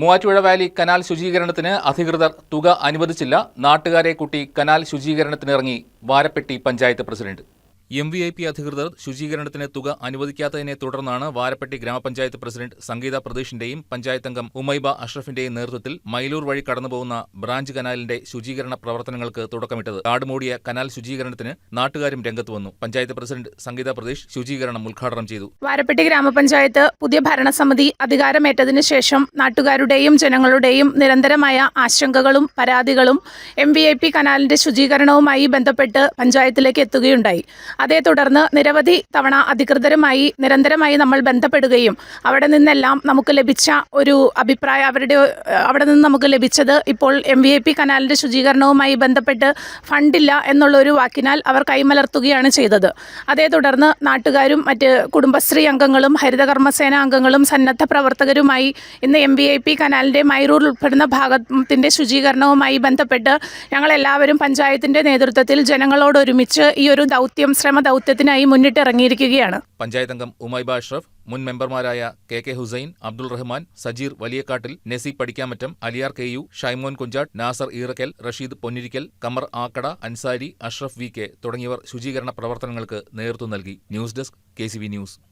Muvattupuzha Valley canal ശുചീകരണത്തിന് അധികൃതർ തുക അനുവദിച്ചില്ല. നാട്ടുകാരെ കൂട്ടി canal ശുചീകരണത്തിനിറങ്ങി Varappetty panchayat president. M V I P അധികൃതർ ശുചീകരണത്തിന് തുക അനുവദിക്കാത്തതിനെ തുടർന്നാണ് വാരപ്പെട്ടി ഗ്രാമപഞ്ചായത്ത് പ്രസിഡന്റ് സംഗീത പ്രതീഷിന്റെയും പഞ്ചായത്ത് അംഗം ഉമൈബ അഷ്റഫിന്റെയും നേതൃത്വത്തിൽ മൈലൂർ വഴി കടന്നുപോകുന്ന ബ്രാഞ്ച് കനാലിന്റെ ശുചീകരണ പ്രവർത്തനങ്ങൾക്ക് തുടക്കമിട്ടത്. കാടുമൂടിയ കനാൽ ശുചീകരണത്തിന് നാട്ടുകാരും രംഗത്ത് വന്നു. പഞ്ചായത്ത് പ്രസിഡന്റ് സംഗീത പ്രതീഷ് ശുചീകരണം ഉദ്ഘാടനം ചെയ്തു. വാരപ്പെട്ടി ഗ്രാമപഞ്ചായത്ത് പുതിയ ഭരണസമിതി അധികാരമേറ്റതിനു ശേഷം നാട്ടുകാരുടെയും ജനങ്ങളുടെയും നിരന്തരമായ ആശങ്കകളും പരാതികളും എം വി ഐ പി കനാലിന്റെ ശുചീകരണവുമായി ബന്ധപ്പെട്ട് പഞ്ചായത്തിലേക്ക് എത്തുകയുണ്ടായി. അതേ തുടർന്ന് നിരവധി തവണ അധികൃതരുമായി നിരന്തരമായി നമ്മൾ ബന്ധപ്പെടുകയും അവിടെ നിന്നെല്ലാം നമുക്ക് ലഭിച്ച ഒരു അഭിപ്രായം അവരുടെ അവിടെ നിന്ന് നമുക്ക് ലഭിച്ചത് ഇപ്പോൾ എം വി ഐ പി കനാലിന്റെ ശുചീകരണവുമായി ബന്ധപ്പെട്ട് ഫണ്ടില്ല എന്നുള്ളൊരു വാക്കിനാൽ അവർ കൈമലർത്തുകയാണ് ചെയ്തത്. അതേ തുടർന്ന് നാട്ടുകാരും മറ്റ് കുടുംബശ്രീ അംഗങ്ങളും ഹരിതകർമ്മസേന അംഗങ്ങളും സന്നദ്ധ പ്രവർത്തകരുമായി ഇന്ന് എം വി ഐ പി കനാലിന്റെ മൈറൂർ ഉൾപ്പെടുന്ന ഭാഗത്തിന്റെ ശുചീകരണവുമായി ബന്ധപ്പെട്ട് ഞങ്ങളെല്ലാവരും പഞ്ചായത്തിന്റെ നേതൃത്വത്തിൽ ജനങ്ങളോടൊരുമിച്ച് ഈ ഒരു ദൗത്യം ശ്രമ ദൗത്യത്തിനായി മുന്നിട്ടിറങ്ങിയിരിക്കുകയാണ്. പഞ്ചായത്ത് അംഗം ഉമൈബ അഷ്റഫ് മുൻ മെമ്പർമാരായ K K Hussain Abdul Rahman Sajeer Valiyakattil Nesi Padikkamattam Aliyar K U Shaimon Kunjattu Nasar Eerakkal Rasheed Ponnirikkal Kamar Akkada Ansari Ashraf V K തുടങ്ങിയവർ ശുചീകരണ പ്രവർത്തനങ്ങൾക്ക് നേതൃത്വം നൽകി. News desk K news.